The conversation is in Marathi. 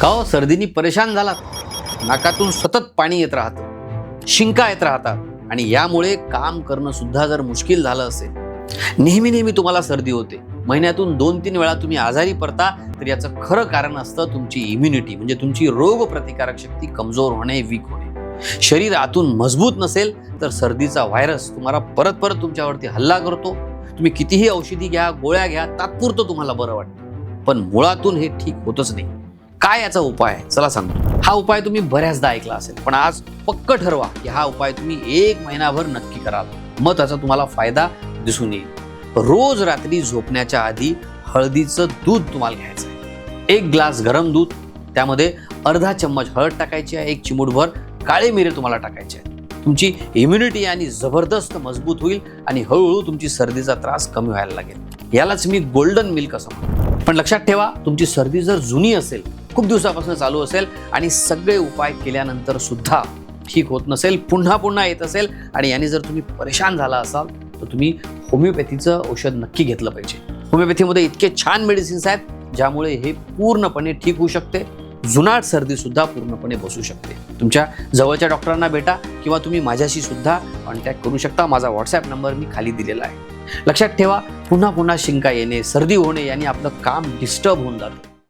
का हो? सर्दीनी परेशान झालात. नाकातून सतत पाणी येत राहतं. शिंका येत राहतात. आणि यामुळे काम करणं सुद्धा जर मुश्किल झालं असेल नेहमी नेहमी तुम्हाला सर्दी होते. महिन्यातून दोन तीन वेळा तुम्ही आजारी पडता तर याचं खरं कारण असतं तुमची इम्युनिटी म्हणजे तुमची रोग प्रतिकारक शक्ती कमजोर होणे वीक होणे. शरीर आतून मजबूत नसेल तर सर्दीचा व्हायरस तुम्हाला परत परत तुमच्यावरती हल्ला करतो. तुम्ही कितीही औषधी घ्या गोळ्या घ्या तात्पुरतं तुम्हाला बरं वाटतं. पण मुळातून हे ठीक होतच नाही. काय याचा उपाय आहे? चला सांगतो हा उपाय तुम्ही बऱ्याचदा ऐकला असेल पण आज पक्क ठरवा की हा उपाय तुम्ही एक महिनाभर नक्की कराल. मग त्याचा तुम्हाला फायदा दिसून येईल. रोज रात्री झोपण्याच्या आधी हळदीचं दूध तुम्हाला घ्यायचं आहे एक ग्लास गरम दूध त्यामध्ये अर्धा चम्मच हळद टाकायची आहे एक चिमूटभर काळे मिरे तुम्हाला टाकायचे आहे तुमची इम्युनिटी आणि जबरदस्त मजबूत होईल आणि हळूहळू तुमची सर्दीचा त्रास कमी व्हायला लागेल. यालाच मी गोल्डन मिल्क असं म्हणतो. पण लक्षात ठेवा तुमची सर्दी जर जुनी असेल खूप दिवसापासून चालू असेल आणि सगळे उपाय केल्यानंतर सुद्धा ठीक होत नसेल पुन्हा पुन्हा येत असेल आणि याने जर तुम्ही परेशान झाला असाल तर तुम्ही होमिओपॅथीचं औषध नक्की घेतलं पाहिजे. होमिओपॅथीमध्ये इतके छान मेडिसिन्स आहेत ज्यामुळे हे पूर्णपणे ठीक होऊ शकते जुनाट सर्दी सुद्धा पूर्णपणे बसू शकते. तुमच्या जवळच्या डॉक्टरांना भेटा किंवा तुम्ही माझ्याशी सुद्धा कॉन्टॅक्ट करू शकता. माझा व्हॉट्सॲप नंबर मी खाली दिलेला आहे. लक्षात ठेवा पुन्हा पुन्हा शिंका येणे सर्दी होणे याने आपलं काम डिस्टर्ब होऊन जातं.